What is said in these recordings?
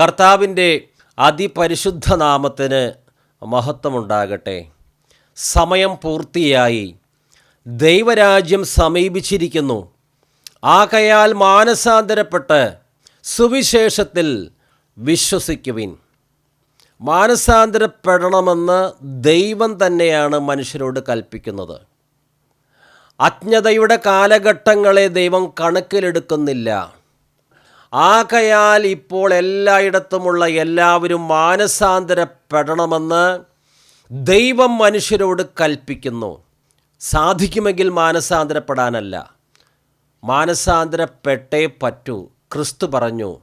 കർത്താവിന്റെ അതിപരിശുദ്ധ നാമത്തിന് മഹത്വമുണ്ടാകട്ടെ. സമയം പൂർത്തിയായി. ദൈവരാജ്യം സമീപിച്ചിരിക്കുന്നു. ആകയാൽ മാനസാന്തരപ്പെട്ട് സുവിശേഷത്തിൽ വിശ്വസിക്കുവിൻ. മാനസാന്തരപ്പെടണമെന്ന് ദൈവം തന്നെയാണ് മനുഷ്യരോട് കൽപ്പിക്കുന്നത്. അജ്ഞതയുടെ കാലഘട്ടങ്ങളെ ദൈവം കണക്കിലെടുക്കുന്നില്ല. ആകയാൽ ഇപ്പോൾ എല്ലായിടത്തുമുള്ള എല്ലാവരും മാനസാന്തരപ്പെടണമെന്ന് ദൈവം മനുഷ്യരോട് കൽപ്പിക്കുന്നു. സാധിക്കുമെങ്കിൽ മാനസാന്തരപ്പെടാനല്ല. മാനസാന്തരപ്പെട്ടേ പറ്റൂ. ക്രിസ്തു പറഞ്ഞു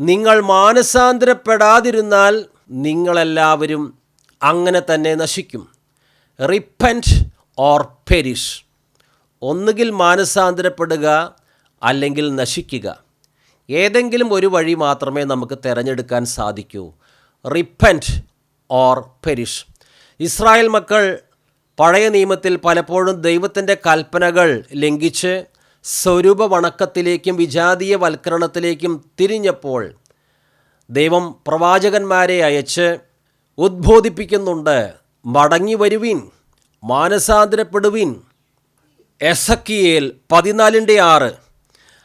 നിങ്ങൾ മാനസാന്തരപ്പെടാതിരുന്നാൽ നിങ്ങളെല്ലാവരും അങ്ങനെ തന്നെ നശിക്കും. റിപ്പന്റ് ഓർ പെരിഷ് ഒന്നുകിൽ മാനസാന്തരപ്പെടുക അല്ലെങ്കിൽ നശിക്കുക. ഏതെങ്കിലും ഒരു വഴി മാത്രമേ നമുക്ക് തിരഞ്ഞെടുക്കാൻ സാധിക്കൂ. റിപ്പന്റ് ഓർ പെരിഷ് ഇസ്രായേൽ മക്കൾ പഴയ നിയമത്തിൽ പലപ്പോഴും ദൈവത്തിന്റെ കൽപ്പനകൾ ലംഘിച്ച് സ്വരൂപ വണക്കത്തിലേക്കും വിജാതീയ വൽക്കരണത്തിലേക്കും തിരിഞ്ഞപ്പോൾ ദൈവം പ്രവാചകന്മാരെ അയച്ച് ഉദ്ബോധിപ്പിക്കുന്നുണ്ട്. മടങ്ങി വരുവിൻ മാനസാന്തരപ്പെടുവിൻ. എസക്കിയേൽ പതിനാലിന്റെ ആറ്.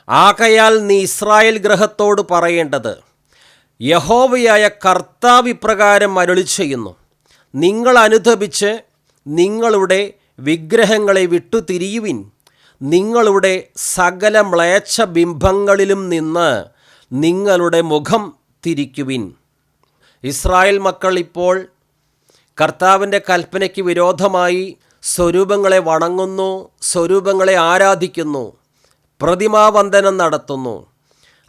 ആകയാൽ നീ ഇസ്രായേൽ ഗ്രഹത്തോട് പറയേണ്ടത്. യഹോവയായ കർത്താവ് ഇപ്രകാരം അരുളി ചെയ്യുന്നു നിങ്ങൾ അനുദപിച്ച് നിങ്ങളുടെ വിഗ്രഹങ്ങളെ വിട്ടു തിരിയുവിൻ നിങ്ങളുടെ സകല മ്ലേച്ഛ ബിംബങ്ങളിലും നിന്ന് നിങ്ങളുടെ മുഖം തിരിക്കുവിൻ. ഇസ്രായേൽ മക്കൾ ഇപ്പോൾ കർത്താവിന്റെ കൽപ്പനയ്ക്ക് വിരോധമായി സ്വരൂപങ്ങളെ വണങ്ങുന്നു സ്വരൂപങ്ങളെ ആരാധിക്കുന്നു. പ്രതിമാവന്ദനം നടത്തുന്നു.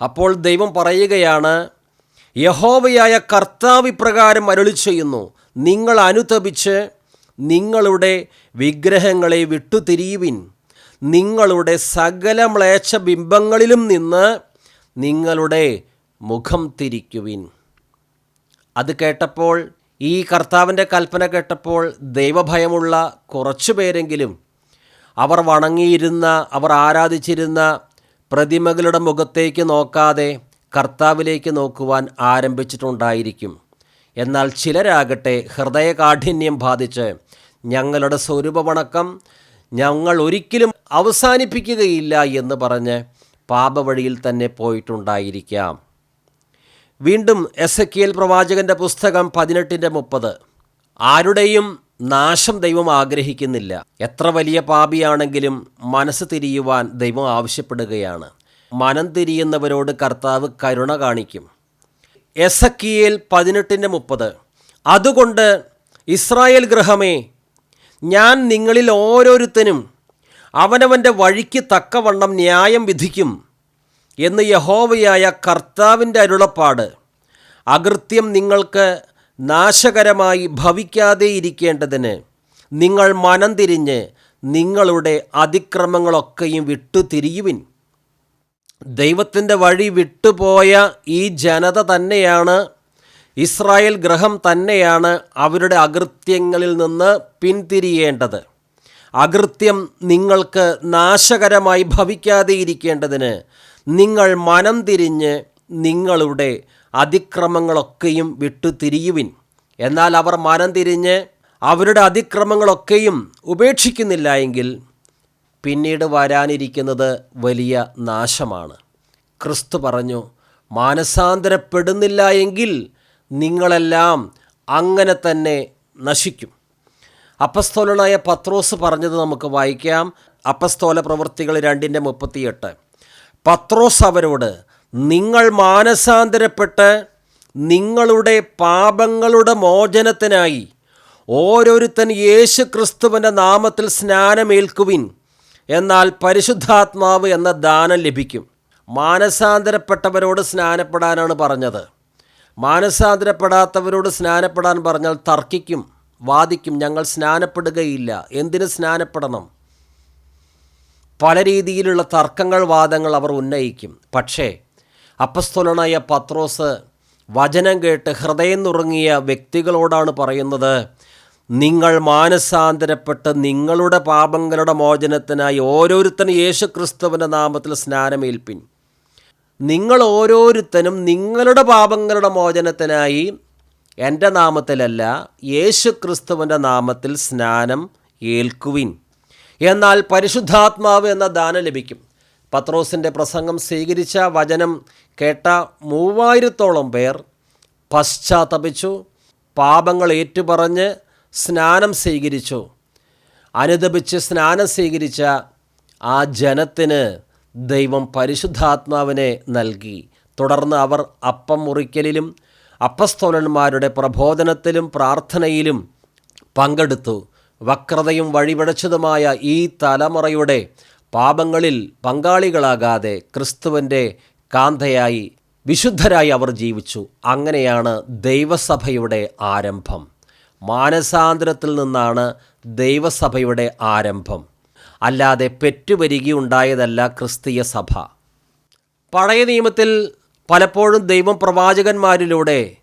അപ്പോൾ ദൈവം പറയുകയാണ് യഹോവയായ കർത്താവ് ഇപ്രകാരം അരുളി ചെയ്യുന്നു നിങ്ങൾ അനുതപിച്ച് നിങ്ങളുടെ വിഗ്രഹങ്ങളെ വിട്ടുതിരിയുവിൻ. നിങ്ങളുടെ സകല മ്ലേച്ഛ ബിംബങ്ങളിലും നിന്ന് നിങ്ങളുടെ മുഖം തിരിക്കുവിൻ. അത് കേട്ടപ്പോൾ ഈ കർത്താവിന്റെ കൽപ്പന കേട്ടപ്പോൾ ദൈവഭയമുള്ള കുറച്ചു പേരെങ്കിലും അവർ വണങ്ങിയിരുന്ന അവർ ആരാധിച്ചിരുന്ന പ്രതിമകളുടെ മുഖത്തേക്ക് നോക്കാതെ കർത്താവിലേക്ക് നോക്കുവാൻ ആരംഭിച്ചിട്ടുണ്ടായിരിക്കും. എന്നാൽ ചിലരാകട്ടെ ഹൃദയകാഠിന്യം ബാധിച്ച് ഞങ്ങളുടെ സ്വരൂപവണക്കം ഞങ്ങൾ ഒരിക്കലും അവസാനിപ്പിക്കുകയില്ല എന്ന് പറഞ്ഞ് പാപവഴിയിൽ തന്നെ പോയിട്ടുണ്ടായിരിക്കാം. വീണ്ടും എസ് എ പ്രവാചകന്റെ പുസ്തകം പതിനെട്ടിന്റെ മുപ്പത്. ആരുടെയും നാശം ദൈവം ആഗ്രഹിക്കുന്നില്ല. എത്ര വലിയ പാപിയാണെങ്കിലും മനസ്സ് തിരിയുവാൻ ദൈവം ആവശ്യപ്പെടുകയാണ്. മനം തിരിയുന്നവരോട് കർത്താവ് കരുണ കാണിക്കും. എസ് എ പതിനെട്ടിന്റെ മുപ്പത്. അതുകൊണ്ട് ഇസ്രായേൽ ഗൃഹമേ ഞാൻ നിങ്ങളിൽ ഓരോരുത്തനും അവനവന്റെ വഴിക്ക് തക്കവണ്ണം ന്യായം വിധിക്കും എന്ന് യഹോവയായ കർത്താവിന്റെ അരുളപ്പാട്. അകൃത്യം നിങ്ങൾക്ക് നാശകരമായി ഭവിക്കാതെ ഇരിക്കേണ്ടതിന് നിങ്ങൾ മനം തിരിഞ്ഞ് നിങ്ങളുടെ അതിക്രമങ്ങളൊക്കെയും വിട്ടു തിരിയുവിൻ ദൈവത്തിന്റെ വഴി വിട്ടുപോയ ഈ ജനത തന്നെയാണ് ഇസ്രായേൽ ഗ്രഹം തന്നെയാണ് അവരുടെ അകൃത്യങ്ങളിൽ നിന്ന് പിന്തിരിയേണ്ടത്. അകൃത്യം നിങ്ങൾക്ക് നാശകരമായി ഭവിക്കാതെ ഇരിക്കേണ്ടതിന് നിങ്ങൾ മനം തിരിഞ്ഞ് നിങ്ങളുടെ അതിക്രമങ്ങളൊക്കെയും വിട്ടു തിരിയുവിൻ. എന്നാൽ അവർ മനം തിരിഞ്ഞ് അവരുടെ അതിക്രമങ്ങളൊക്കെയും ഉപേക്ഷിക്കുന്നില്ല എങ്കിൽ പിന്നീട് വരാനിരിക്കുന്നത് വലിയ നാശമാണ്. ക്രിസ്തു പറഞ്ഞു മാനസാന്തരപ്പെടുന്നില്ല എങ്കിൽ നിങ്ങളെല്ലാം അങ്ങനെ തന്നെ നശിക്കും. അപ്പസ്തോലനായ പത്രോസ് പറഞ്ഞത് നമുക്ക് വായിക്കാം. അപ്പസ്തോല പ്രവൃത്തികൾ രണ്ടിന്റെ മുപ്പത്തിയെട്ട്. പത്രോസ് അവരോട് നിങ്ങൾ മാനസാന്തരപ്പെട്ട് നിങ്ങളുടെ പാപങ്ങളുടെ മോചനത്തിനായി ഓരോരുത്തൻ യേശു ക്രിസ്തുവിന്റെ നാമത്തിൽ സ്നാനമേൽക്കുവിൻ. എന്നാൽ പരിശുദ്ധാത്മാവ് എന്ന ദാനം ലഭിക്കും. മാനസാന്തരപ്പെട്ടവരോട് സ്നാനപ്പെടാനാണ് പറഞ്ഞത്. മാനസാന്തരപ്പെടാത്തവരോട് സ്നാനപ്പെടാൻ പറഞ്ഞാൽ തർക്കിക്കും വാദിക്കും. ഞങ്ങൾ സ്നാനപ്പെടുകയില്ല. എന്തിന് സ്നാനപ്പെടണം? പല രീതിയിലുള്ള തർക്കങ്ങൾ വാദങ്ങൾ അവർ ഉന്നയിക്കും. പക്ഷേ അപ്പസ്തോലനായ പത്രോസ് വചനം കേട്ട് ഹൃദയം നുറുങ്ങിയ വ്യക്തികളോടാണ് പറയുന്നത് നിങ്ങൾ മാനസാന്തരപ്പെട്ട് നിങ്ങളുടെ പാപങ്ങളുടെ മോചനത്തിനായി ഓരോരുത്തരും യേശു ക്രിസ്തുവിന്റെ നാമത്തിൽ സ്നാനമേൽപ്പിൻ. നിങ്ങൾ ഓരോരുത്തരും നിങ്ങളുടെ പാപങ്ങളുടെ മോചനത്തിനായി എന്റെ നാമത്തിലല്ല യേശു ക്രിസ്തുവിന്റെ നാമത്തിൽ സ്നാനം ഏൽക്കുവിൻ. എന്നാൽ പരിശുദ്ധാത്മാവ് എന്ന ദാനം ലഭിക്കും. പത്രോസിന്റെ പ്രസംഗം സ്വീകരിച്ച വചനം കേട്ട മൂവായിരത്തോളം പേർ പശ്ചാത്തപിച്ചു പാപങ്ങൾ ഏറ്റുപറഞ്ഞ് സ്നാനം സ്വീകരിച്ചു. അനുദപിച്ച് സ്നാനം സ്വീകരിച്ച ആ ജനത്തിന് ദൈവം പരിശുദ്ധാത്മാവിനെ നൽകി. തുടർന്ന് അവർ അപ്പം മുറിക്കലിലും അപ്പസ്തോലന്മാരുടെ പ്രബോധനത്തിലും പ്രാർത്ഥനയിലും പങ്കെടുത്തു. വക്രതയും വഴിപടച്ചതുമായ ഈ തലമുറയുടെ പാപങ്ങളിൽ പങ്കാളികളാകാതെ ക്രിസ്തുവിന്റെ കാന്തയായി വിശുദ്ധരായി അവർ ജീവിച്ചു. അങ്ങനെയാണ് ദൈവസഭയുടെ ആരംഭം. മാനസാന്തരത്തിൽ നിന്നാണ് ദൈവസഭയുടെ ആരംഭം. അല്ലാതെ പെറ്റുവരികയുണ്ടായതല്ല ക്രിസ്തീയ സഭ. പഴയ നിയമത്തിൽ പലപ്പോഴും ദൈവം പ്രവാചകന്മാരിലൂടെ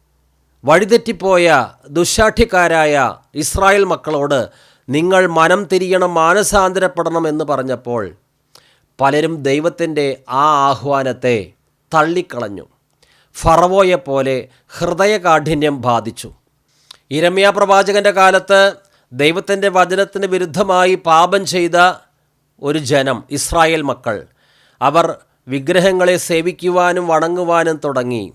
വഴിതെറ്റിപ്പോയ ദുശാഠ്യക്കാരായ ഇസ്രായേൽ മക്കളോട് നിങ്ങൾ മനം തിരിയണം മാനസാന്തരപ്പെടണം എന്ന് പറഞ്ഞപ്പോൾ പലരും ദൈവത്തിന്റെ ആ ആഹ്വാനത്തെ തള്ളിക്കളഞ്ഞു. ഫറവോയെപ്പോലെ ഹൃദയകാഠിന്യം ബാധിച്ചു. ഇരമ്യ പ്രവാചകന്റെ കാലത്ത് ദൈവത്തിന്റെ വചനത്തിന് വിരുദ്ധമായി പാപം ചെയ്ത ഒരു ജനം ഇസ്രായേൽ മക്കൾ അവർ വിഗ്രഹങ്ങളെ സേവിക്കുവാനും വണങ്ങുവാനും തുടങ്ങി.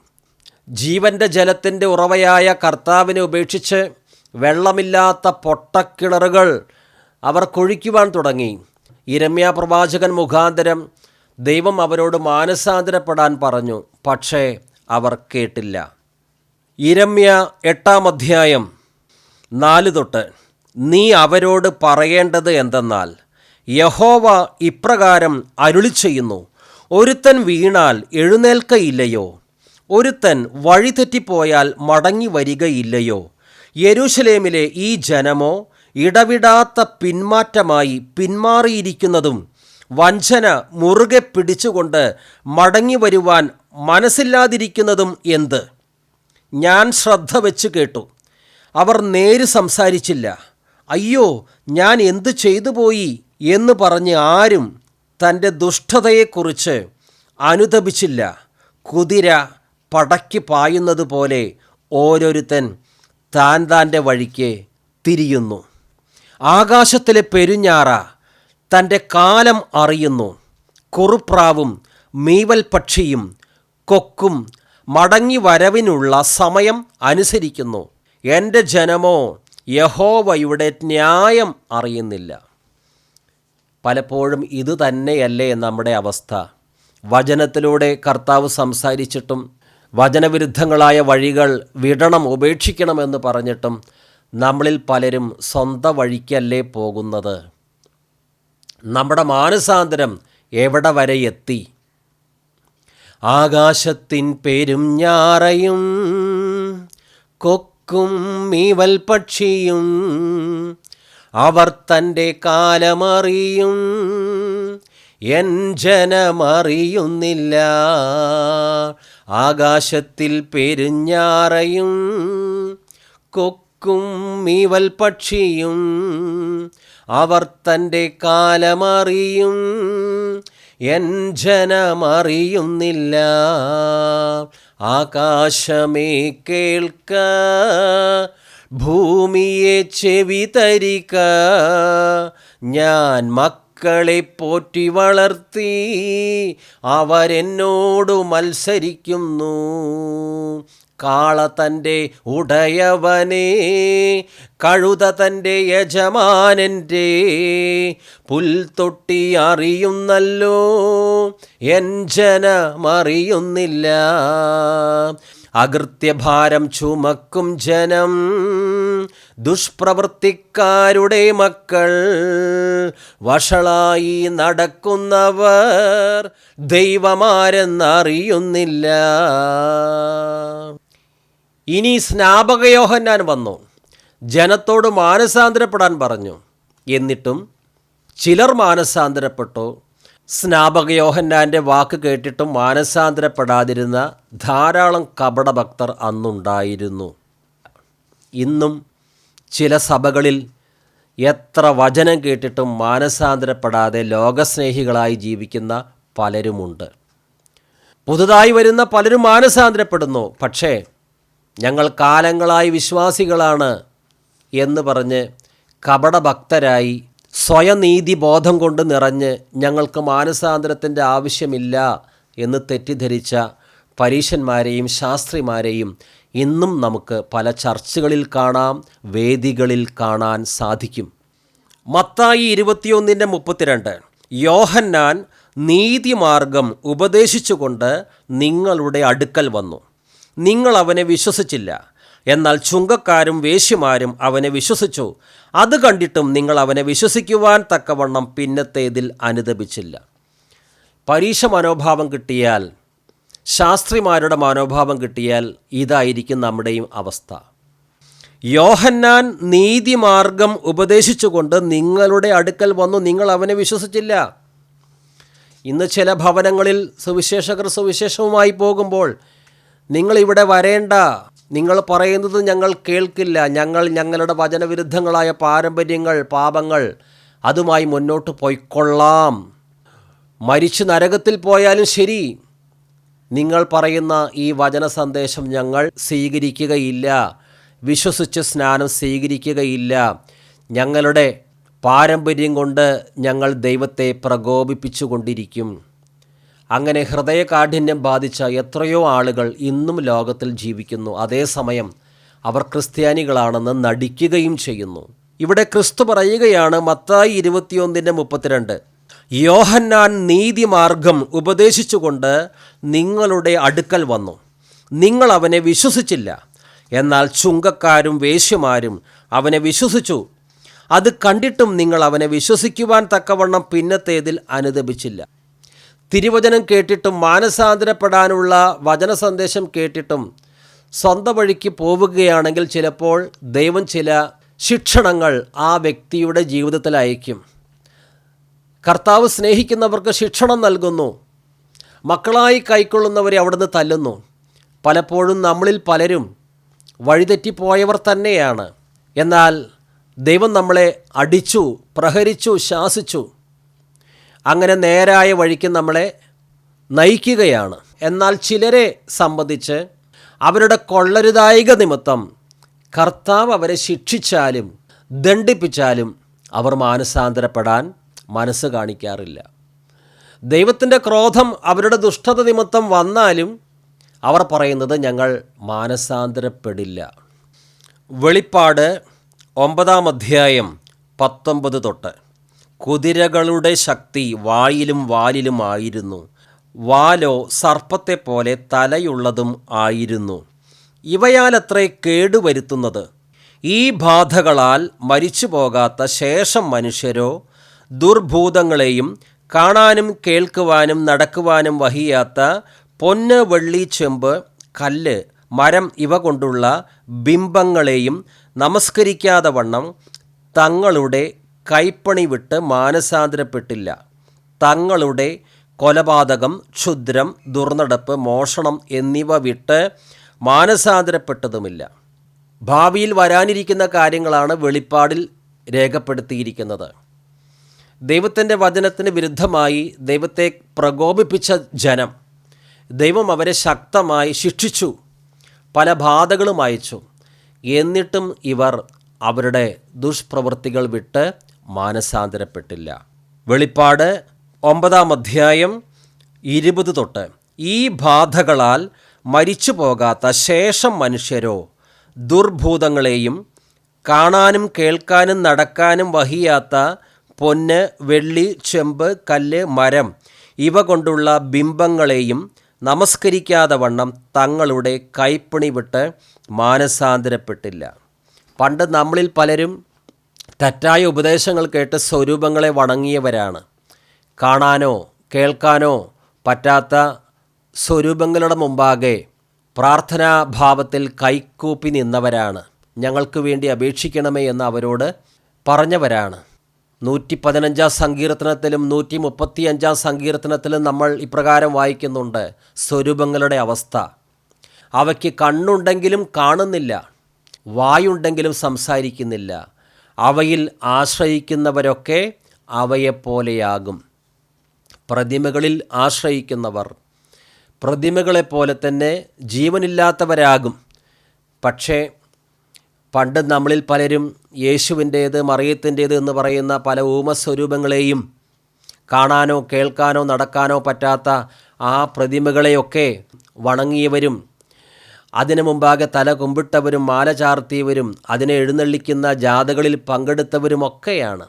ജീവന്റെ ജലത്തിന്റെ ഉറവയായ കർത്താവിനെ ഉപേക്ഷിച്ച് വെള്ളമില്ലാത്ത പൊട്ടക്കിണറുകൾ അവർ കൊഴിക്കുവാൻ തുടങ്ങി. ഇരമ്യ പ്രവാചകൻ മുഖാന്തരം ദൈവം അവരോട് മാനസാന്തരപ്പെടാൻ പറഞ്ഞു പക്ഷേ അവർ കേട്ടില്ല. ഇരമ്യ എട്ടാം അധ്യായം നാല് തൊട്ട് നീ അവരോട് പറയേണ്ടത് എന്തെന്നാൽ യഹോവ ഇപ്രകാരം അരുളി ചെയ്യുന്നു ഒരുത്തൻ വീണാൽ എഴുന്നേൽക്കയില്ലയോ ഒരുത്തൻ വഴിതെറ്റിപ്പോയാൽ മടങ്ങി വരികയില്ലയോ യെരൂശലേമിലെ ഈ ജനമോ ഇടവിടാത്ത പിന്മാറ്റമായി പിന്മാറിയിരിക്കുന്നതും വഞ്ചന മുറുകെ പിടിച്ചുകൊണ്ട് മടങ്ങി വരുവാൻ മനസ്സില്ലാതിരിക്കുന്നതും എന്ത്? ഞാൻ ശ്രദ്ധ വെച്ച് കേട്ടു. അവർ നേര് സംസാരിച്ചില്ല. അയ്യോ ഞാൻ എന്തു ചെയ്തു പോയി എന്ന് പറഞ്ഞ് ആരും തന്റെ ദുഷ്ടതയെക്കുറിച്ച് അനുതപിച്ചില്ല കുതിര പടക്കി പായുന്നത് പോലെ ഓരോരുത്തൻ താൻ താന്റെ വഴിക്ക് തിരിയുന്നു. ആകാശത്തിലെ പെരുഞ്ഞാറ തന്റെ കാലം അറിയുന്നു. കുറുപ്രാവും മീവൽ പക്ഷിയും കൊക്കും മടങ്ങി വരവിനുള്ള സമയം അനുസരിക്കുന്നു. എന്റെ ജനമോ യഹോവയുടെ ന്യായം അറിയുന്നില്ല. പലപ്പോഴും ഇത് തന്നെയല്ലേ നമ്മുടെ അവസ്ഥ. വചനത്തിലൂടെ കർത്താവ് സംസാരിച്ചിട്ടും വചനവിരുദ്ധങ്ങളായ വഴികൾ വിടണം ഉപേക്ഷിക്കണമെന്ന് പറഞ്ഞിട്ടും നമ്മളിൽ പലരും സ്വന്തം വഴിക്കല്ലേ പോകുന്നത്. നമ്മുടെ മാനസാന്തരം എവിടെ വരെ എത്തി? ആകാശത്തിൻ പേരും ഞാറയും കൊക്കും മീവൽ പക്ഷിയും അവർ തന്റെ കാലമറിയും എൻ ജനമറിയുന്നില്ല. ആകാശത്തിൽ പെരുഞ്ഞാറയും കൊക്കും മീവൽ പക്ഷിയും അവർ തന്റെ കാലമറിയും എൻ ജനമറിയുന്നില്ല. ആകാശമേ കേൾക്ക ഭൂമിയെ ചെവി തരിക ഞാൻ മക്കളെ പോറ്റി വളർത്തി അവരെന്നോടു മത്സരിക്കുന്നു. കാള തന്റെ ഉടയവനെ കഴുത തന്റെ യജമാനന്റെ പുൽത്തൊട്ടി അറിയുന്നല്ലോ എൻ ജനമറിയുന്നില്ല അകൃത്യഭാരം ചുമക്കും ജനം ദുഷ്പ്രവൃത്തിക്കാരുടെ മക്കൾ വഷളായി നടക്കുന്നവർ ദൈവമാരെന്നറിയുന്നില്ല. ഇനി സ്നാപകയോഹന്നാൻ വന്നു. ജനത്തോട് മാനസാന്തരപ്പെടാൻ പറഞ്ഞു. എന്നിട്ടും ചിലർ മാനസാന്തരപ്പെട്ടു. സ്നാപകയോഹന്നാന്റെ വാക്ക് കേട്ടിട്ടും മാനസാന്തരപ്പെടാതിരുന്ന ധാരാളം കപടഭക്തർ അന്നുണ്ടായിരുന്നു. ഇന്നും ചില സഭകളിൽ എത്ര വചനം കേട്ടിട്ടും മാനസാന്തരപ്പെടാതെ ലോകസ്നേഹികളായി ജീവിക്കുന്ന പലരുമുണ്ട്. പുതുതായി വരുന്ന പലരും മാനസാന്തരപ്പെടുന്നു. പക്ഷേ ഞങ്ങൾ കാലങ്ങളായി വിശ്വാസികളാണ് എന്ന് പറഞ്ഞ് കപടഭക്തരായി സ്വയനീതി ബോധം കൊണ്ട് നിറഞ്ഞ് ഞങ്ങൾക്ക് മാനസാന്തരത്തിന്റെ ആവശ്യമില്ല എന്ന് തെറ്റിദ്ധരിച്ച പരീശന്മാരെയും ശാസ്ത്രിമാരെയും ഇന്നും നമുക്ക് പല ചർച്ചകളിൽ കാണാം വേദികളിൽ കാണാൻ സാധിക്കും. മത്തായി ഇരുപത്തിയൊന്നിന്റെ മുപ്പത്തിരണ്ട് യോഹന്നാൻ നീതിമാർഗം ഉപദേശിച്ചുകൊണ്ട് നിങ്ങളുടെ അടുക്കൽ വന്നു. നിങ്ങൾ അവനെ വിശ്വസിച്ചില്ല. എന്നാൽ ചുങ്കക്കാരും വേശ്യമാരും അവനെ വിശ്വസിച്ചു. അത് കണ്ടിട്ടും നിങ്ങൾ അവനെ വിശ്വസിക്കുവാൻ തക്കവണ്ണം പിന്നത്തേതിൽ അനുദപിച്ചില്ല. പരീക്ഷ മനോഭാവം കിട്ടിയാൽ ശാസ്ത്രിമാരുടെ മനോഭാവം കിട്ടിയാൽ ഇതായിരിക്കും നമ്മുടെയും അവസ്ഥ. യോഹന്നാൻ നീതിമാർഗം ഉപദേശിച്ചുകൊണ്ട് നിങ്ങളുടെ അടുക്കൽ വന്നു. നിങ്ങൾ അവനെ വിശ്വസിച്ചില്ല. ഇന്ന് ചില ഭവനങ്ങളിൽ സുവിശേഷകർ സുവിശേഷവുമായി പോകുമ്പോൾ നിങ്ങൾ ഇവിടെ വരേണ്ട നിങ്ങൾ പറയുന്നത് ഞങ്ങൾ കേൾക്കില്ല. ഞങ്ങൾ ഞങ്ങളുടെ വചനവിരുദ്ധങ്ങളായ പാരമ്പര്യങ്ങൾ പാപങ്ങൾ അതുമായി മുന്നോട്ട് പോയിക്കൊള്ളാം. മരിച്ചു നരകത്തിൽ പോയാലും ശരി. നിങ്ങൾ പറയുന്ന ഈ വചന സന്ദേശം ഞങ്ങൾ സ്വീകരിക്കുകയില്ല. വിശ്വസിച്ച് സ്നാനം സ്വീകരിക്കുകയില്ല. ഞങ്ങളുടെ പാരമ്പര്യം കൊണ്ട് ഞങ്ങൾ ദൈവത്തെ പ്രകോപിപ്പിച്ചുകൊണ്ടിരിക്കും. അങ്ങനെ ഹൃദയകാഠിന്യം ബാധിച്ച എത്രയോ ആളുകൾ ഇന്നും ലോകത്തിൽ ജീവിക്കുന്നു. അതേസമയം അവർ ക്രിസ്ത്യാനികളാണെന്ന് നടിക്കുകയും ചെയ്യുന്നു. ഇവിടെ ക്രിസ്തു പറയുകയാണ് മത്തായി ഇരുപത്തിയൊന്നിന്റെ മുപ്പത്തിരണ്ട്. യോഹന്നാൻ നീതിമാർഗം ഉപദേശിച്ചുകൊണ്ട് നിങ്ങളുടെ അടുക്കൽ വന്നു. നിങ്ങൾ അവനെ വിശ്വസിച്ചില്ല. എന്നാൽ ചുങ്കക്കാരും വേശ്യമാരും അവനെ വിശ്വസിച്ചു. അത് കണ്ടിട്ടും നിങ്ങൾ അവനെ വിശ്വസിക്കുവാൻ തക്കവണ്ണം പിന്നത്തേതിൽ അനുദപിച്ചില്ല. തിരുവചനം കേട്ടിട്ടും മാനസാന്തരപ്പെടാനുള്ള വചന സന്ദേശം കേട്ടിട്ടും സ്വന്തം വഴിക്ക് പോവുകയാണെങ്കിൽ ചിലപ്പോൾ ദൈവം ചില ശിക്ഷണങ്ങൾ ആ വ്യക്തിയുടെ ജീവിതത്തിൽ അയക്കും കർത്താവ് സ്നേഹിക്കുന്നവർക്ക് ശിക്ഷണം നൽകുന്നു. മക്കളായി കൈക്കൊള്ളുന്നവരെ അവിടുന്ന് തല്ലുന്നു. പലപ്പോഴും നമ്മളിൽ പലരും വഴിതെറ്റിപ്പോയവർ തന്നെയാണ്. എന്നാൽ ദൈവം നമ്മളെ അടിച്ചു പ്രഹരിച്ചു ശാസിച്ചു. അങ്ങനെ നേരായ വഴിക്ക് നമ്മളെ നയിക്കുകയാണ്. എന്നാൽ ചിലരെ സംബന്ധിച്ച് അവരുടെ കൊള്ളരുതായിക നിമിത്തം കർത്താവ് അവരെ ശിക്ഷിച്ചാലും ദണ്ഡിപ്പിച്ചാലും അവർ മാനസാന്തരപ്പെടാൻ മനസ്സ് കാണിക്കാറില്ല. ദൈവത്തിന്റെ ക്രോധം അവരുടെ ദുഷ്ടത നിമിത്തം വന്നാലും അവർ പറയുന്നത് ഞങ്ങൾ മാനസാന്തരപ്പെടില്ല. വെളിപ്പാട് ഒമ്പതാം അധ്യായം പത്തൊമ്പത് തൊട്ട്. കുതിരകളുടെ ശക്തി വായിലും വാലിലും ആയിരുന്നു. വാലോ സർപ്പത്തെപ്പോലെ തലയുള്ളതും ആയിരുന്നു. ഇവയാലത്രേ കേടുവരുത്തുന്നത്. ഈ ബാധകളാൽ മരിച്ചു പോകാത്ത ശേഷം മനുഷ്യരോ ദുർഭൂതങ്ങളെയും കാണാനും കേൾക്കുവാനും നടക്കുവാനും വഹിയാത്ത പൊന്ന് വെള്ളി ചെമ്പ് കല്ല് മരം ഇവ കൊണ്ടുള്ള ബിംബങ്ങളെയും നമസ്കരിക്കാതെ വണ്ണം തങ്ങളുടെ കൈപ്പണി വിട്ട് മാനസാന്തരപ്പെട്ടില്ല. തങ്ങളുടെ കൊലപാതകം ക്ഷുദ്രം ദുർനടപ്പ് മോഷണം എന്നിവ വിട്ട് മാനസാന്തരപ്പെട്ടതുമില്ല. ഭാവിയിൽ വരാനിരിക്കുന്ന കാര്യങ്ങളാണ് വെളിപ്പാടിൽ രേഖപ്പെടുത്തിയിരിക്കുന്നത്. ദൈവത്തിന്റെ വചനത്തിന് വിരുദ്ധമായി ദൈവത്തെ പ്രകോപിപ്പിച്ച ജനം. ദൈവം അവരെ ശക്തമായി ശിക്ഷിച്ചു പല ബാധകളും അയച്ചു. എന്നിട്ടും ഇവർ അവരുടെ ദുഷ്പ്രവൃത്തികൾ വിട്ട് മാനസാന്തരപ്പെട്ടില്ല. വെളിപ്പാട് ഒമ്പതാം അധ്യായം ഇരുപത് തൊട്ട്. ഈ ബാധകളാൽ മരിച്ചു പോകാത്ത ശേഷം മനുഷ്യരോ ദുർഭൂതങ്ങളെയും കാണാനും കേൾക്കാനും നടക്കാനും വഹിയാത്ത പൊന്ന് വെള്ളി ചെമ്പ് കല്ല് മരം ഇവ കൊണ്ടുള്ള ബിംബങ്ങളെയും നമസ്കരിക്കാതെ വണ്ണം തങ്ങളുടെ കൈപ്പണി വിട്ട് മാനസാന്തരപ്പെട്ടില്ല. പണ്ട് നമ്മളിൽ പലരും തെറ്റായ ഉപദേശങ്ങൾ കേട്ട് സ്വരൂപങ്ങളെ വണങ്ങിയവരാണ്. കാണാനോ കേൾക്കാനോ പറ്റാത്ത സ്വരൂപങ്ങളുടെ മുമ്പാകെ പ്രാർത്ഥനാഭാവത്തിൽ കൈക്കൂപ്പി നിന്നവരാണ്. ഞങ്ങൾക്ക് വേണ്ടി അപേക്ഷിക്കണമേ എന്ന് അവരോട് പറഞ്ഞവരാണ്. നൂറ്റി പതിനഞ്ചാം സങ്കീർത്തനത്തിലും നൂറ്റി മുപ്പത്തി അഞ്ചാം സങ്കീർത്തനത്തിലും നമ്മൾ ഇപ്രകാരം വായിക്കുന്നുണ്ട്. സ്വരൂപങ്ങളുടെ അവസ്ഥ. അവയ്ക്ക് കണ്ണുണ്ടെങ്കിലും കാണുന്നില്ല. വായുണ്ടെങ്കിലും സംസാരിക്കുന്നില്ല. അവയിൽ ആശ്രയിക്കുന്നവരൊക്കെ അവയെപ്പോലെയാകും. പ്രതിമകളിൽ ആശ്രയിക്കുന്നവർ. പ്രതിമകളെപ്പോലെ തന്നെ ജീവനില്ലാത്തവരാകും. പക്ഷേ പണ്ട് നമ്മളിൽ പലരും യേശുവിന്റേത് മറിയത്തിന്റേത് എന്ന് പറയുന്ന പല ഊമസ്വരൂപങ്ങളെയും കാണാനോ കേൾക്കാനോ നടക്കാനോ പറ്റാത്ത ആ പ്രതിമകളെയൊക്കെ വണങ്ങിയവരും അതിനു മുമ്പാകെ തല കുമ്പിട്ടവരും മാല ചാർത്തിയവരും അതിനെ എഴുന്നള്ളിക്കുന്ന ജാഥകളിൽ പങ്കെടുത്തവരുമൊക്കെയാണ്.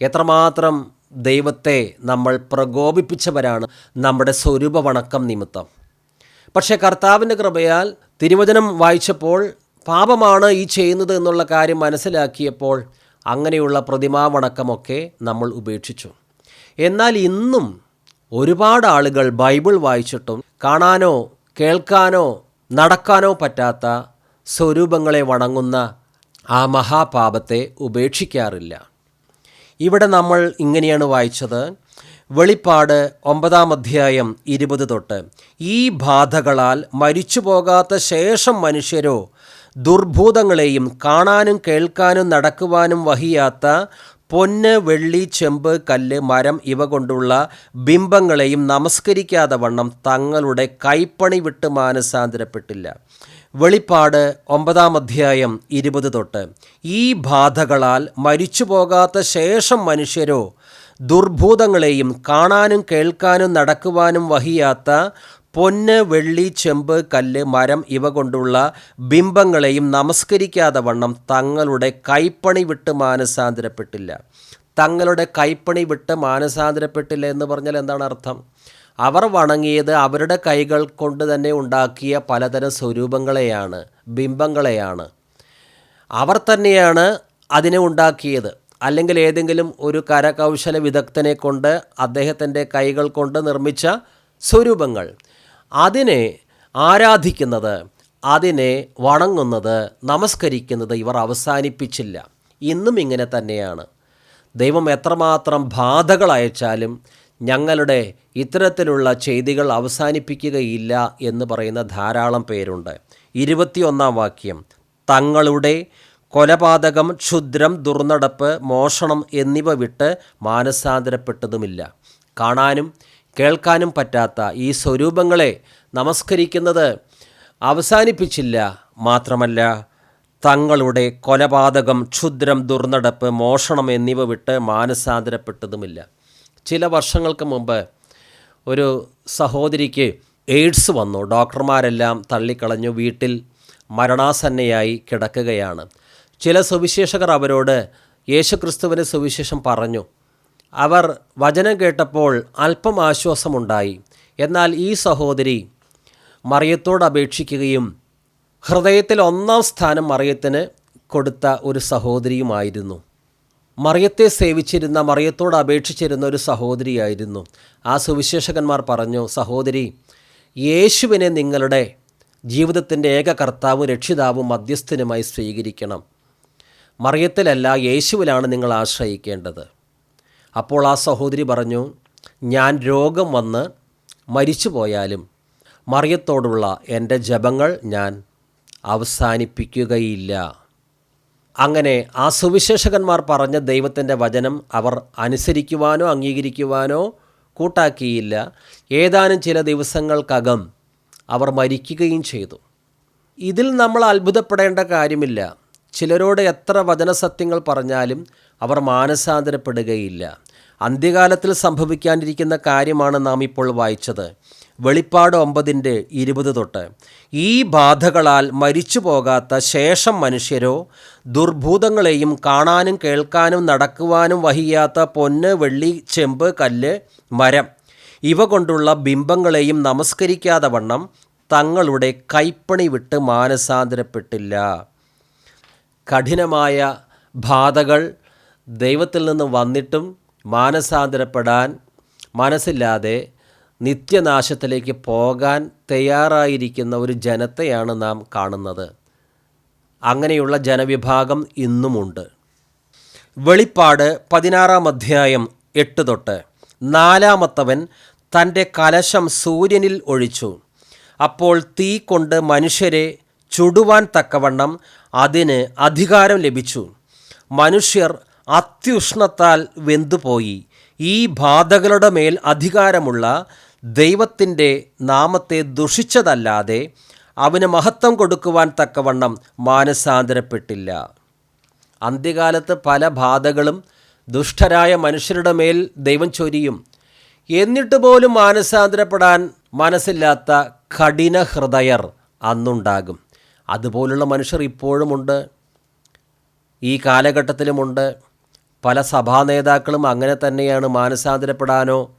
എത്രമാത്രം ദൈവത്തെ നമ്മൾ പ്രകോപിപ്പിച്ചവരാണ് നമ്മുടെ സ്വരൂപ വണക്കം നിമിത്തം. പക്ഷേ കർത്താവിന്റെ കൃപയാൽ തിരുവചനം വായിച്ചപ്പോൾ പാപമാണ് ഈ ചെയ്യുന്നത് എന്നുള്ള കാര്യം മനസ്സിലാക്കിയപ്പോൾ അങ്ങനെയുള്ള പ്രതിമാവണക്കമൊക്കെ നമ്മൾ ഉപേക്ഷിച്ചു. എന്നാൽ ഇന്നും ഒരുപാട് ആളുകൾ ബൈബിൾ വായിച്ചിട്ടും കാണാനോ കേൾക്കാനോ നടക്കാനോ പറ്റാത്ത സ്വരൂപങ്ങളെ വണങ്ങുന്ന ആ മഹാപാപത്തെ ഉപേക്ഷിക്കാറില്ല. ഇവിടെ നമ്മൾ ഇങ്ങനെയാണ് വായിച്ചത്. വെളിപ്പാട് ഒമ്പതാം അധ്യായം ഇരുപത് തൊട്ട് ഈ ബാധകളാൽ മരിച്ചു പോകാത്ത ശേഷം മനുഷ്യരോ ദുർഭൂതങ്ങളെയും കാണാനും കേൾക്കാനും നടക്കുവാനും വഹിയാത്ത പൊന്ന് വെള്ളി ചെമ്പ് കല്ല് മരം ഇവ കൊണ്ടുള്ള ബിംബങ്ങളെയും നമസ്കരിക്കാതെ വണ്ണം തങ്ങളുടെ കൈപ്പണി വിട്ട് മാനസാന്തരപ്പെട്ടില്ല. വെളിപ്പാട് ഒമ്പതാം അധ്യായം ഇരുപത് തൊട്ട്. ഈ ബാധകളാൽ മരിച്ചു പോകാത്ത ശേഷം മനുഷ്യരോ ദുർഭൂതങ്ങളെയും കാണാനും കേൾക്കാനും നടക്കുവാനും വഹിയാത്ത പൊന്ന് വെള്ളി ചെമ്പ് കല്ല് മരം ഇവ കൊണ്ടുള്ള ബിംബങ്ങളെയും നമസ്കരിക്കാതെ വണ്ണം തങ്ങളുടെ കൈപ്പണി വിട്ട് മാനസാന്തരപ്പെട്ടില്ല. തങ്ങളുടെ കൈപ്പണി വിട്ട് മാനസാന്തരപ്പെട്ടില്ല എന്ന് പറഞ്ഞാൽ എന്താണ് അർത്ഥം? അവർ വണങ്ങിയത് അവരുടെ കൈകൾ കൊണ്ട് തന്നെ ഉണ്ടാക്കിയ പലതരം സ്വരൂപങ്ങളെയാണ് ബിംബങ്ങളെയാണ്. അവർ തന്നെയാണ് അതിനെ ഉണ്ടാക്കിയത്. അല്ലെങ്കിൽ ഏതെങ്കിലും ഒരു കരകൗശല വിദഗ്ധനെ കൊണ്ട് അദ്ദേഹത്തിന്റെ കൈകൾ കൊണ്ട് നിർമ്മിച്ച സ്വരൂപങ്ങൾ. അതിനെ ആരാധിക്കുന്നത് അതിനെ വണങ്ങുന്നത് നമസ്കരിക്കുന്നത് ഇവർ അവസാനിപ്പിച്ചില്ല. ഇന്നും ഇങ്ങനെ തന്നെയാണ്. ദൈവം എത്രമാത്രം ബാധകൾ അയച്ചാലും ഞങ്ങളുടെ ഇത്തരത്തിലുള്ള ചെയ്തികൾ അവസാനിപ്പിക്കുകയില്ല എന്ന് പറയുന്ന ധാരാളം പേരുണ്ട്. ഇരുപത്തിയൊന്നാം വാക്യം. തങ്ങളുടെ കൊലപാതകം ക്ഷുദ്രം ദുർനടപ്പ് മോഷണം എന്നിവ വിട്ട് മാനസാന്തരപ്പെട്ടതുമില്ല. കാണാനും കേൾക്കാനും പറ്റാത്ത ഈ സ്വരൂപങ്ങളെ നമസ്കരിക്കുന്നത് അവസാനിപ്പിച്ചില്ല മാത്രമല്ല തങ്ങളുടെ കൊലപാതകം ക്ഷുദ്രം ദുർനടപ്പ് മോഷണം എന്നിവ വിട്ട് മാനസാന്തരപ്പെട്ടതുമില്ല. ചില വർഷങ്ങൾക്ക് മുമ്പ് ഒരു സഹോദരിക്ക് എയ്ഡ്സ് വന്നു. ഡോക്ടർമാരെല്ലാം തള്ളിക്കളഞ്ഞു. വീട്ടിൽ മരണാസന്നയായി കിടക്കുകയാണ്. ചില സുവിശേഷകർ അവരോട് യേശുക്രിസ്തുവിന് സുവിശേഷം പറഞ്ഞു. അവർ വചനം കേട്ടപ്പോൾ അല്പം ആശ്വാസമുണ്ടായി. എന്നാൽ ഈ സഹോദരി മറിയത്തോട് അപേക്ഷിക്കുകയും ഹൃദയത്തിൽ ഒന്നാം സ്ഥാനം മറിയത്തിന് കൊടുത്ത ഒരു സഹോദരിയുമായിരുന്നു. മറിയത്തെ സേവിച്ചിരുന്ന മറിയത്തോട് അപേക്ഷിച്ചിരുന്ന ഒരു സഹോദരിയായിരുന്നു. ആ സുവിശേഷകന്മാർ പറഞ്ഞു സഹോദരി യേശുവിനെ നിങ്ങളുടെ ജീവിതത്തിന്റെ ഏക കർത്താവും രക്ഷിതാവും മധ്യസ്ഥനുമായി സ്വീകരിക്കണം. മറിയത്തിലല്ല യേശുവിലാണ് നിങ്ങൾ ആശ്രയിക്കേണ്ടത്. അപ്പോൾ ആ സഹോദരി പറഞ്ഞു ഞാൻ രോഗം വന്ന് മരിച്ചു പോയാലും മറിയത്തോടുള്ള എന്റെ ജപങ്ങൾ ഞാൻ അവസാനിപ്പിക്കുകയില്ല. അങ്ങനെ ആ സുവിശേഷകന്മാർ പറഞ്ഞ ദൈവത്തിന്റെ വചനം അവർ അനുസരിക്കുവാനോ അംഗീകരിക്കുവാനോ കൂട്ടാക്കിയില്ല. ഏതാനും ചില ദിവസങ്ങൾക്കകം അവർ മരിക്കുകയും ചെയ്തു. ഇതിൽ നമ്മൾ അത്ഭുതപ്പെടേണ്ട കാര്യമില്ല. ചിലരോട് എത്ര വചനസത്യങ്ങൾ പറഞ്ഞാലും അവർ മാനസാന്തരപ്പെടുകയില്ല. അന്ത്യകാലത്തിൽ സംഭവിക്കാനിരിക്കുന്ന കാര്യമാണ് നാം ഇപ്പോൾ വായിച്ചത്. വെളിപ്പാട് ഒമ്പതിന്റെ ഇരുപത് തൊട്ട്. ഈ ബാധകളാൽ മരിച്ചു പോകാത്ത ശേഷം മനുഷ്യരോ ദുർഭൂതങ്ങളെയും കാണാനും കേൾക്കാനും നടക്കുവാനും വഹിയാത്ത പൊന്ന് വെള്ളി ചെമ്പ് കല്ല് മരം ഇവ കൊണ്ടുള്ള ബിംബങ്ങളെയും നമസ്കരിക്കാതെ വണ്ണം തങ്ങളുടെ കൈപ്പണി വിട്ട് മാനസാന്തരപ്പെട്ടില്ല. കഠിനമായ ബാധകൾ ദൈവത്തിൽ നിന്ന് വന്നിട്ടും മാനസാന്തരപ്പെടാൻ മനസ്സില്ലാതെ നിത്യനാശത്തിലേക്ക് പോകാൻ തയ്യാറായിരിക്കുന്ന ഒരു ജനത്തെയാണ് നാം കാണുന്നത്. അങ്ങനെയുള്ള ജനവിഭാഗം ഇന്നുമുണ്ട്. വെളിപ്പാട് പതിനാറാം അധ്യായം എട്ട് തൊട്ട് നാലാമത്തവൻ തന്റെ കലശം സൂര്യനിൽ ഒഴിച്ചു. അപ്പോൾ തീ കൊണ്ട് മനുഷ്യരെ ചുടുവാൻ തക്കവണ്ണം അതിന് അധികാരം ലഭിച്ചു. മനുഷ്യർ അത്യുഷ്ണത്താൽ വെന്തുപോയി. ഈ ബാധകളുടെ മേൽ അധികാരമുള്ള ദൈവത്തിന്റെ നാമത്തെ ദുഷിച്ചതല്ലാതെ അവന് മഹത്വം കൊടുക്കുവാൻ തക്കവണ്ണം മാനസാന്തരപ്പെട്ടില്ല. അന്ത്യകാലത്ത് പല ബാധകളും ദുഷ്ടരായ മനുഷ്യരുടെ മേൽ ദൈവം ചൊരിയും. എന്നിട്ട് പോലും മാനസാന്തരപ്പെടാൻ മനസ്സില്ലാത്ത കഠിന ഹൃദയർ അന്നുണ്ടാകും. അതുപോലുള്ള മനുഷ്യർ ഇപ്പോഴുമുണ്ട്. ഈ കാലഘട്ടത്തിലുമുണ്ട്. പല സഭാ നേതാക്കളും അങ്ങനെ തന്നെയാണ് മാനസാന്തരപ്പെടാനോ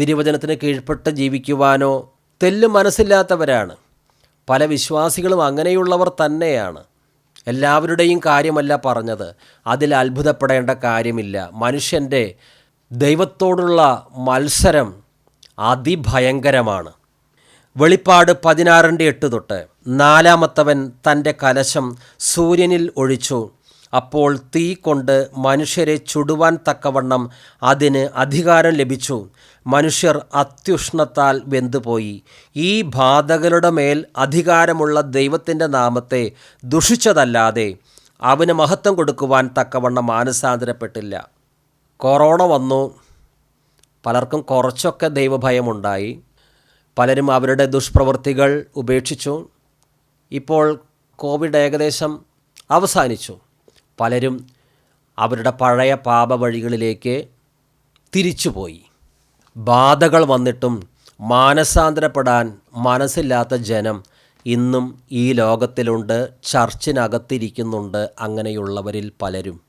തിരുവചനത്തിന് കീഴ്പ്പെട്ട് ജീവിക്കുവാനോ തെല്ല് മനസ്സില്ലാത്തവരാണ്. പല വിശ്വാസികളും അങ്ങനെയുള്ളവർ തന്നെയാണ്. എല്ലാവരുടെയും കാര്യമല്ല പറഞ്ഞത്. അതിൽ അത്ഭുതപ്പെടേണ്ട കാര്യമില്ല. മനുഷ്യന്റെ ദൈവത്തോടുള്ള മത്സരം അതിഭയങ്കരമാണ്. വെളിപ്പാട് പതിനാറിന്റെ എട്ട് തൊട്ട് നാലാമത്തവൻ തന്റെ കലശം സൂര്യനിൽ ഒഴിച്ചു. അപ്പോൾ തീ കൊണ്ട് മനുഷ്യരെ ചുടുവാൻ തക്കവണ്ണം അതിന് അധികാരം ലഭിച്ചു. മനുഷ്യർ അത്യുഷ്ണത്താൽ വെന്തുപോയി. ഈ ബാധകളുടെ മേൽ അധികാരമുള്ള ദൈവത്തിന്റെ നാമത്തെ ദുഷിച്ചതല്ലാതെ അവന് മഹത്വം കൊടുക്കുവാൻ തക്കവണ്ണം മാനസാന്തരപ്പെട്ടില്ല. കൊറോണ വന്നു. പലർക്കും കുറച്ചൊക്കെ ദൈവഭയമുണ്ടായി. പലരും അവരുടെ ദുഷ്പ്രവൃത്തികൾ ഉപേക്ഷിച്ചു. ഇപ്പോൾ കോവിഡ് ഏകദേശം അവസാനിച്ചു. പലരും അവരുടെ പഴയ പാപവഴികളിലേക്ക് തിരിച്ചുപോയി. ബാധകൾ വന്നിട്ടും മാനസാന്തരപ്പെടാൻ മനസ്സില്ലാത്ത ജനം ഇന്നും ഈ ലോകത്തിലുണ്ട് ചർച്ചിനകത്തിരിക്കുന്നുണ്ട് അങ്ങനെയുള്ളവരിൽ പലരും.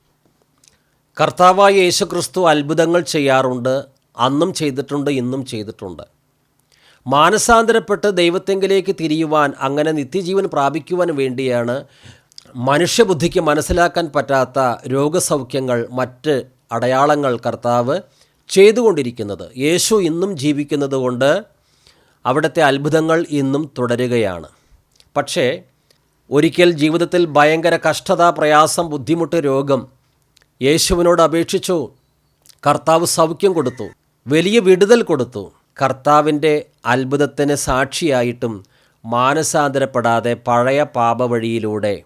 കർത്താവായ യേശുക്രിസ്തു അത്ഭുതങ്ങൾ ചെയ്യാറുണ്ട് അന്നും ചെയ്തിട്ടുണ്ട് ഇന്നും ചെയ്തിട്ടുണ്ട്. മാനസാന്തരപ്പെട്ട് ദൈവത്തെങ്കിലേക്ക് തിരിയുവാൻ അങ്ങനെ നിത്യജീവൻ പ്രാപിക്കുവാൻ വേണ്ടിയാണ് മനുഷ്യബുദ്ധിക്ക് മനസ്സിലാക്കാൻ പറ്റാത്ത രോഗസൗഖ്യങ്ങൾ മറ്റ് അടയാളങ്ങൾ കർത്താവ് ചെയ്തുകൊണ്ടിരിക്കുന്നത്. യേശു ഇന്നും ജീവിക്കുന്നത് കൊണ്ട് അവിടുത്തെ അത്ഭുതങ്ങൾ ഇന്നും തുടരുകയാണ്. പക്ഷേ ഒരിക്കൽ ജീവിതത്തിൽ ഭയങ്കര കഷ്ടത പ്രയാസം ബുദ്ധിമുട്ട് രോഗം യേശുവിനോട് അപേക്ഷിച്ചു. കർത്താവ് സൗഖ്യം കൊടുത്തു വലിയ വിടുതൽ കൊടുത്തു. കർത്താവിന്റെ അത്ഭുതത്തിന് സാക്ഷിയായിട്ടും മാനസാന്തരപ്പെടാതെ പഴയ പാപവഴിയിലൂടെ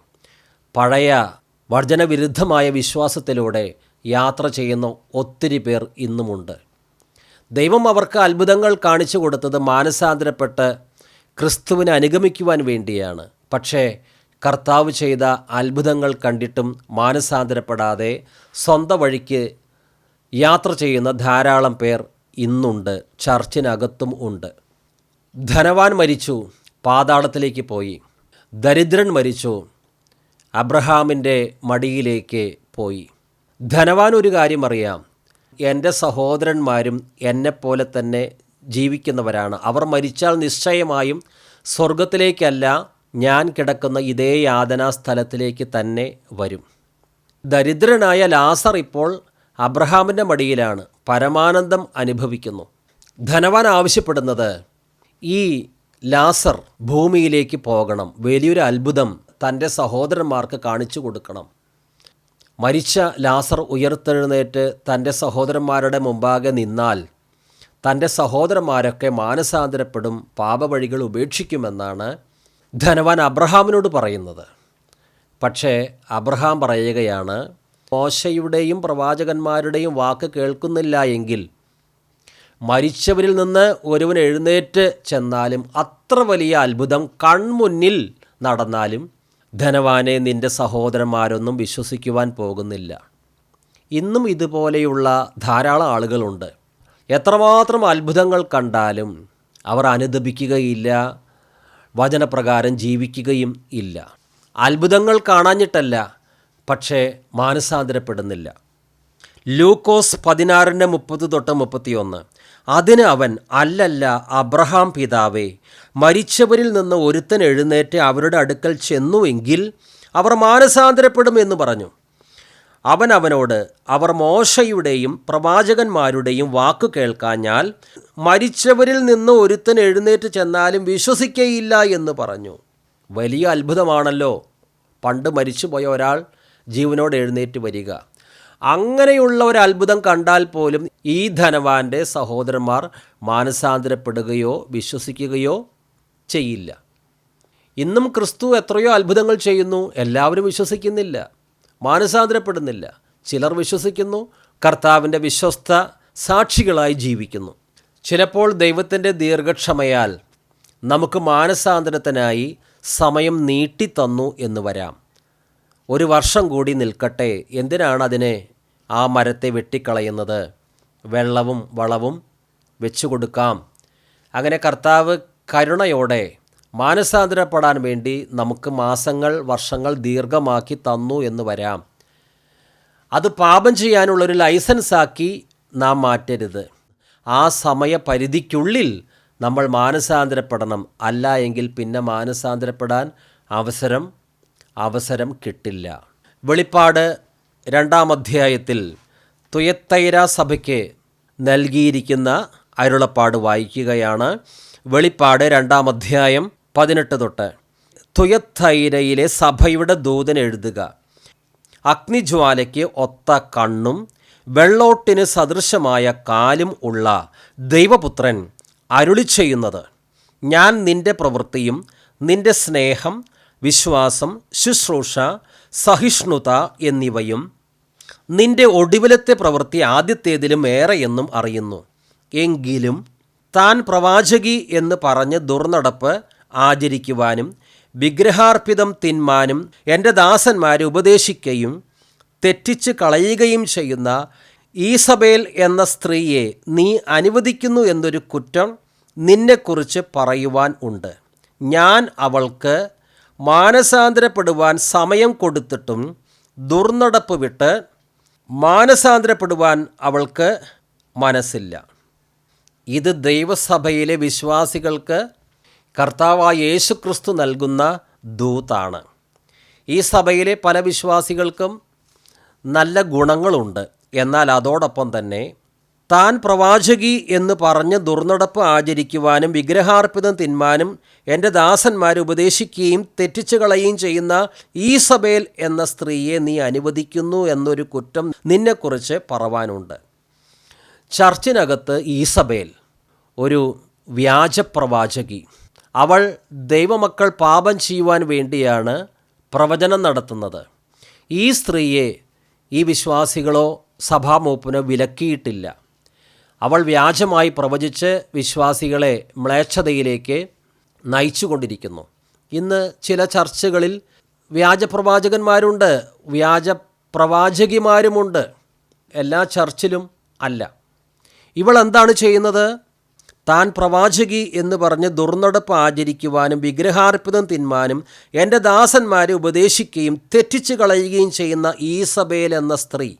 പഴയ വർജനവിരുദ്ധമായ വിശ്വാസത്തിലൂടെ യാത്ര ചെയ്യുന്ന ഒത്തിരി പേർ ഇന്നുമുണ്ട്. ദൈവം അവർക്ക് അത്ഭുതങ്ങൾ കാണിച്ചു കൊടുത്തത് മാനസാന്തരപ്പെട്ട് ക്രിസ്തുവിനെ അനുഗമിക്കുവാൻ വേണ്ടിയാണ്. പക്ഷേ കർത്താവ് ചെയ്ത അത്ഭുതങ്ങൾ കണ്ടിട്ടും മാനസാന്തരപ്പെടാതെ സ്വന്തം വഴിക്ക് യാത്ര ചെയ്യുന്ന ധാരാളം പേർ ഇന്നുണ്ട് ചർച്ചിനകത്തും ഉണ്ട്. ധനവാൻ മരിച്ചു പാതാളത്തിലേക്ക് പോയി. ദരിദ്രൻ മരിച്ചു അബ്രഹാമിന്റെ മടിയിലേക്ക് പോയി. ധനവാൻ ഒരു കാര്യം അറിയാം. എന്റെ സഹോദരന്മാരും എന്നെപ്പോലെ തന്നെ ജീവിക്കുന്നവരാണ്. അവർ മരിച്ചാൽ നിശ്ചയമായും സ്വർഗത്തിലേക്കല്ല ഞാൻ കിടക്കുന്ന ഇതേ യാതനാ സ്ഥലത്തിലേക്ക് തന്നെ വരും. ദരിദ്രനായ ലാസർ ഇപ്പോൾ അബ്രഹാമിന്റെ മടിയിലാണ്. പരമാനന്ദം അനുഭവിക്കുന്നു. ധനവാൻ ആവശ്യപ്പെടുന്നത് ഈ ലാസർ ഭൂമിയിലേക്ക് പോകണം. വലിയൊരു അത്ഭുതം തന്റെ സഹോദരന്മാർക്ക് കാണിച്ചു കൊടുക്കണം. മരിച്ച ലാസർ ഉയർത്തെഴുന്നേറ്റ് തന്റെ സഹോദരന്മാരുടെ മുമ്പാകെ നിന്നാൽ തന്റെ സഹോദരന്മാരൊക്കെ മാനസാന്തരപ്പെടും പാപവഴികൾ ഉപേക്ഷിക്കുമെന്നാണ് ധനവാൻ അബ്രഹാമിനോട് പറയുന്നത്. പക്ഷേ അബ്രഹാം പറയുകയാണ് മോശയുടെയും പ്രവാചകന്മാരുടെയും വാക്ക് കേൾക്കുന്നില്ല എങ്കിൽ മരിച്ചവരിൽ നിന്ന് ഒരുവൻ എഴുന്നേറ്റ് ചെന്നാലും അത്ര വലിയ അത്ഭുതം കൺമുന്നിൽ നടന്നാലും ധനവാനെ നിന്റെ സഹോദരന്മാരൊന്നും വിശ്വസിക്കുവാൻ പോകുന്നില്ല. ഇന്നും ഇതുപോലെയുള്ള ധാരാളം ആളുകളുണ്ട്. എത്രമാത്രം അത്ഭുതങ്ങൾ കണ്ടാലും അവർ അനുദപിക്കുകയില്ല വചനപ്രകാരം ജീവിക്കുകയും ഇല്ല. അത്ഭുതങ്ങൾ കാണാഞ്ഞിട്ടല്ല പക്ഷേ മാനസാന്തരപ്പെടുന്നില്ല. ലൂക്കോസ് പതിനാറിന്റെ മുപ്പത് തൊട്ട് മുപ്പത്തിയൊന്ന്. അതിന് അവൻ അല്ലല്ല അബ്രഹാം പിതാവേ മരിച്ചവരിൽ നിന്ന് ഒരുത്തൻ എഴുന്നേറ്റ് അവരുടെ അടുക്കൽ ചെന്നുവെങ്കിൽ അവർ മാനസാന്തരപ്പെടും എന്ന് പറഞ്ഞു. അവൻ അവനോട് അവർ മോശയുടെയും പ്രവാചകന്മാരുടെയും വാക്ക് കേൾക്കാഞ്ഞാൽ മരിച്ചവരിൽ നിന്ന് ഒരുത്തൻ എഴുന്നേറ്റ് ചെന്നാലും വിശ്വസിക്കയില്ല എന്ന് പറഞ്ഞു. വലിയ അത്ഭുതമാണല്ലോ. പണ്ട് മരിച്ചുപോയ ഒരാൾ ജീവനോട് എഴുന്നേറ്റ് വരിക. അങ്ങനെയുള്ള ഒരു അത്ഭുതം കണ്ടാൽ പോലും ഈ ധനവാന്റെ സഹോദരന്മാർ മാനസാന്തരപ്പെടുകയോ വിശ്വസിക്കുകയോ ചെയ്യില്ല. ഇന്നും ക്രിസ്തു എത്രയോ അത്ഭുതങ്ങൾ ചെയ്യുന്നു എല്ലാവരും വിശ്വസിക്കുന്നില്ല മാനസാന്തരപ്പെടുന്നില്ല. ചിലർ വിശ്വസിക്കുന്നു കർത്താവിന്റെ വിശ്വസ്ത സാക്ഷികളായി ജീവിക്കുന്നു. ചിലപ്പോൾ ദൈവത്തിന്റെ ദീർഘക്ഷമയാൽ നമുക്ക് മാനസാന്തരത്തിനായി സമയം നീട്ടിത്തന്നു എന്ന് വരാം. ഒരു വർഷം കൂടി നിൽക്കട്ടെ. എന്തിനാണ് അതിനെ ആ മരത്തെ വെട്ടിക്കളയുന്നത്? വെള്ളവും വളവും വെച്ചു കൊടുക്കാം. അങ്ങനെ കർത്താവ് കരുണയോടെ മാനസാന്തരപ്പെടാൻ വേണ്ടി നമുക്ക് മാസങ്ങൾ വർഷങ്ങൾ ദീർഘമാക്കി തന്നു എന്ന് വരാം. അത് പാപം ചെയ്യാനുള്ളൊരു ലൈസൻസാക്കി നാം മാറ്റരുത്. ആ സമയപരിധിക്കുള്ളിൽ നമ്മൾ മാനസാന്തരപ്പെടണം. അല്ല എങ്കിൽ പിന്നെ മാനസാന്തരപ്പെടാൻ അവസരം അവസരം കിട്ടില്ല. വെളിപ്പാട് രണ്ടാം അധ്യായത്തിൽ തുയത്തൈര സഭയ്ക്ക് നൽകിയിരിക്കുന്ന അരുളപ്പാട് വായിക്കുകയാണ്. വെളിപ്പാട് രണ്ടാം അധ്യായം പതിനെട്ട് തൊട്ട്. തുയത്തൈരയിലെ സഭയുടെ ദൂതൻ എഴുതുക അഗ്നിജ്വാലയ്ക്ക് ഒത്ത കണ്ണും വെള്ളോട്ടിന് സദൃശമായ കാലും ഉള്ള ദൈവപുത്രൻ അരുളി ചെയ്യുന്നത് ഞാൻ നിന്റെ പ്രവൃത്തിയും നിന്റെ സ്നേഹം വിശ്വാസം ശുശ്രൂഷ സഹിഷ്ണുത എന്നിവയും നിന്റെ ഒടുവിലത്തെ പ്രവൃത്തി ആദ്യത്തേതിലും ഏറെയെന്നും അറിയുന്നു. എങ്കിലും താൻ പ്രവാചകി എന്ന് പറഞ്ഞ് ദുർനടപ്പ് ആചരിക്കുവാനും വിഗ്രഹാർപ്പിതം തിന്മാനും എന്റെ ദാസന്മാരെ ഉപദേശിക്കുകയും തെറ്റിച്ച് കളയുകയും ചെയ്യുന്ന ഈസബേൽ എന്ന സ്ത്രീയെ നീ അനുവദിക്കുന്നു എന്നൊരു കുറ്റം നിന്നെക്കുറിച്ച് പറയുവാൻ ഉണ്ട്. ഞാൻ അവൾക്ക് മാനസാന്തരപ്പെടുവാൻ സമയം കൊടുത്തിട്ടും ദുർനടപ്പ് വിട്ട് മാനസാന്തരപ്പെടുവാൻ അവൾക്ക് മനസ്സില്ല. ഇത് ദൈവസഭയിലെ വിശ്വാസികൾക്ക് കർത്താവായ യേശുക്രിസ്തു നൽകുന്ന ദൂതാണ്. ഈ സഭയിലെ പല വിശ്വാസികൾക്കും നല്ല ഗുണങ്ങളുണ്ട്. എന്നാൽ അതോടൊപ്പം തന്നെ താൻ പ്രവാചകി എന്ന് പറഞ്ഞ് ദുർനടപ്പ് ആചരിക്കുവാനും വിഗ്രഹാർപ്പിതം തിന്മാനും എന്റെ ദാസന്മാരെ ഉപദേശിക്കുകയും തെറ്റിച്ചു കളയുകയും ചെയ്യുന്ന ഈസബേൽ എന്ന സ്ത്രീയെ നീ അനുവദിക്കുന്നു എന്നൊരു കുറ്റം നിന്നെക്കുറിച്ച് പറവാനുണ്ട്. ചർച്ചിനകത്ത് ഈസബേൽ ഒരു വ്യാജപ്രവാചകി. അവൾ ദൈവമക്കൾ പാപം ചെയ്യുവാൻ വേണ്ടിയാണ് പ്രവചനം നടത്തുന്നത്. ഈ സ്ത്രീയെ ഈ വിശ്വാസികളോ സഭാമൂപ്പനോ വിലക്കിയിട്ടില്ല. അവൾ വ്യാജമായി പ്രവചിച്ച് വിശ്വാസികളെ മ്ലേച്ഛതയിലേക്ക് നയിച്ചുകൊണ്ടിരിക്കുന്നു. ഇന്ന് ചില ചർച്ചകളിൽ വ്യാജപ്രവാചകന്മാരുണ്ട് വ്യാജ പ്രവാചകിമാരുമുണ്ട് എല്ലാ ചർച്ചിലും അല്ല. ഇവൾ എന്താണ് ചെയ്യുന്നത്? താൻ പ്രവാചകി എന്ന് പറഞ്ഞ് ദുർനടപ്പ് ആചരിക്കുവാനും വിഗ്രഹാർപ്പിതം തിന്മാനും എന്റെ ദാസന്മാരെ ഉപദേശിക്കുകയും തെറ്റിച്ചു കളയുകയും ചെയ്യുന്ന ഈസബേൽ എന്ന സ്ത്രീ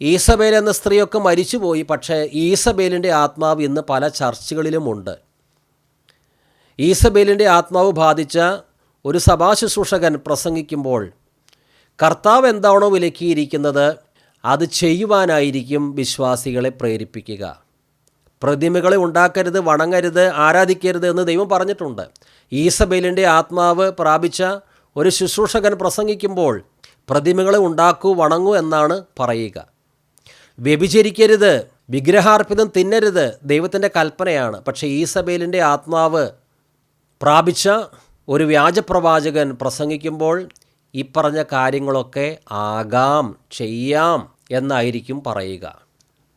ഈസബേൽ എന്ന സ്ത്രീയൊക്കെ മരിച്ചുപോയി പക്ഷേ ഈസബേലിന്റെ ആത്മാവ് ഇന്ന് പല ചർച്ചുകളിലുമുണ്ട്. ഈസബേലിന്റെ ആത്മാവ് ബാധിച്ച ഒരു സഭാശുശ്രൂഷകൻ പ്രസംഗിക്കുമ്പോൾ കർത്താവ് എന്താണോ വിലക്കിയിരിക്കുന്നത് അത് ചെയ്യുവാനായിരിക്കും വിശ്വാസികളെ പ്രേരിപ്പിക്കുക. പ്രതിമകളെ ഉണ്ടാക്കരുത് വണങ്ങരുത് ആരാധിക്കരുത് എന്ന് ദൈവം പറഞ്ഞിട്ടുണ്ട്. ഈസബേലിന്റെ ആത്മാവ് പ്രാപിച്ച ഒരു ശുശ്രൂഷകൻ പ്രസംഗിക്കുമ്പോൾ പ്രതിമകളെ ഉണ്ടാക്കൂ വണങ്ങൂ എന്നാണ് പറയുക. വ്യഭിചരിക്കരുത് വിഗ്രഹാർപ്പിതം തിന്നരുത് ദൈവത്തിന്റെ കൽപ്പനയാണ്. പക്ഷേ ഈസബേലിന്റെ ആത്മാവ് പ്രാപിച്ച ഒരു വ്യാജപ്രവാചകൻ പ്രസംഗിക്കുമ്പോൾ ഈ പറഞ്ഞ കാര്യങ്ങളൊക്കെ ആകാം ചെയ്യാം എന്നായിരിക്കും പറയുക.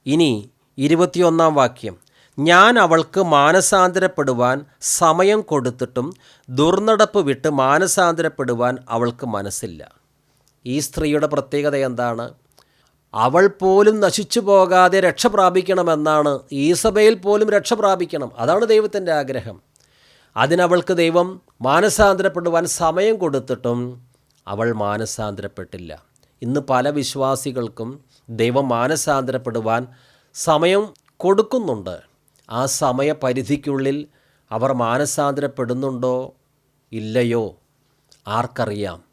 ഇനി ഇരുപത്തിയൊന്നാം വാക്യം. ഞാൻ അവൾക്ക് മാനസാന്തരപ്പെടുവാൻ സമയം കൊടുത്തിട്ടും ദുർനടപ്പ് വിട്ട് മാനസാന്തരപ്പെടുവാൻ അവൾക്ക് മനസ്സില്ല. ഈ സ്ത്രീയുടെ പ്രത്യേകത എന്താണ്? അവൾ പോലും നശിച്ചു പോകാതെ രക്ഷ പ്രാപിക്കണമെന്നാണ്. ഈസബയിൽ പോലും രക്ഷ പ്രാപിക്കണം. അതാണ് ദൈവത്തിന്റെ ആഗ്രഹം. അതിനവൾക്ക് ദൈവം മാനസാന്തരപ്പെടുവാൻ സമയം കൊടുത്തിട്ടും അവൾ മാനസാന്തരപ്പെട്ടില്ല. ഇന്ന് പല വിശ്വാസികൾക്കും ദൈവം മാനസാന്തരപ്പെടുവാൻ സമയം കൊടുക്കുന്നുണ്ട്. ആ സമയപരിധിക്കുള്ളിൽ അവർ മാനസാന്തരപ്പെടുന്നുണ്ടോ? ഇല്ലയോ? ആർക്കറിയാം.